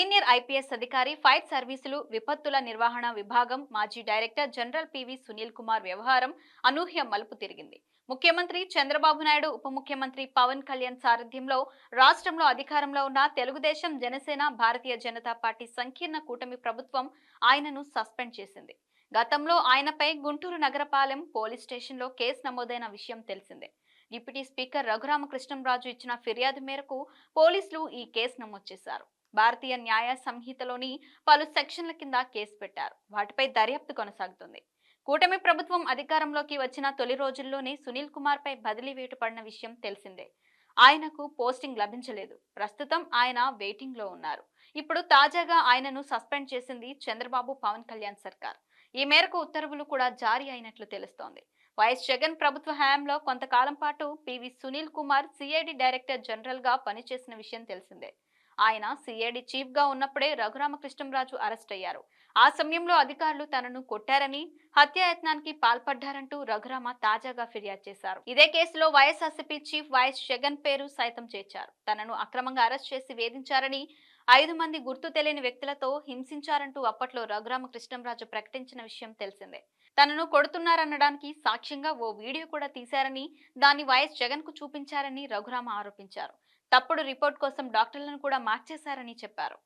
Senior IPS అధికారి fire సర్వీసులు విపత్తుల నిర్వహణ విభాగం మాజీ director general PV Sunil Kumar వ్యవహారం అనూహ్య మలుపు తిరిగింది. ముఖ్యమంత్రి చంద్రబాబు నాయుడు ఉప ముఖ్యమంత్రి పవన్ కళ్యాణ్ సారథ్యంలో రాష్ట్రంలో అధికారంలో ఉన్న తెలుగుదేశం జనసేన భారతీయ జనతా పార్టీ సంకీర్ణ కూటమి ప్రభుత్వం ఆయనను సస్పెండ్ చేసింది. గతంలో ఆయనపై గుంటూరు నగరపాలెం పోలీస్ స్టేషన్లో కేసు నమోదైన విషయం తెలిసిందే. డిప్యూటీ స్పీకర్ రఘురామకృష్ణంరాజు ఇచ్చిన ఫిర్యాదు మేరకు పోలీసులు ఈ కేసు నమోదు చేశారు. భారతీయ న్యాయ సంహితలోని పలు సెక్షన్ల కింద కేసు పెట్టారు. వాటిపై దర్యాప్తు కొనసాగుతుంది. కూటమి ప్రభుత్వం అధికారంలోకి వచ్చిన తొలి రోజుల్లోనే సునీల్ కుమార్ పై బదిలీ వేటు పడిన విషయం తెలిసిందే. ఆయనకు పోస్టింగ్ లభించలేదు. ప్రస్తుతం ఆయన వెయిటింగ్లో ఉన్నారు. ఇప్పుడు తాజాగా ఆయనను సస్పెండ్ చేసింది చంద్రబాబు పవన్ కళ్యాణ్ సర్కార్. ఈ మేరకు ఉత్తర్వులు కూడా జారీ అయినట్లు తెలుస్తోంది. వైఎస్ జగన్ ప్రభుత్వ హయాంలో కొంతకాలం పాటు PV Sunil Kumar CID director జనరల్గా పనిచేసిన విషయం తెలిసిందే. ఆయన సిఐడి చీఫ్గా ఉన్నప్పుడే రఘురామకృష్ణంరాజు అరెస్ట్ అయ్యారు. ఆ సమయంలో అధికారులు తనను కొట్టారని హత్యాయత్నానికి పాల్పడ్డారంటూ రఘురామ తాజాగా ఫిర్యాదు చేశారు. ఇదే కేసులో వైఎస్ఆర్సీపీ చీఫ్ వైఎస్ జగన్ పేరు సైతం చేర్చారు. తనను అక్రమంగా అరెస్ట్ చేసి వేధించారని ఐదు మంది గుర్తు తెలియని వ్యక్తులతో హింసించారంటూ అప్పట్లో రఘురామకృష్ణంరాజు ప్రకటించిన విషయం తెలిసిందే. తనను కొడుతున్నారనడానికి సాక్ష్యంగా ఓ వీడియో కూడా తీశారని దాన్ని వైఎస్ జగన్కు చూపించారని రఘురామ ఆరోపించారు. తప్పుడు రిపోర్ట్ కోసం డాక్టర్లను కూడా మార్చేశారని చెప్పారు.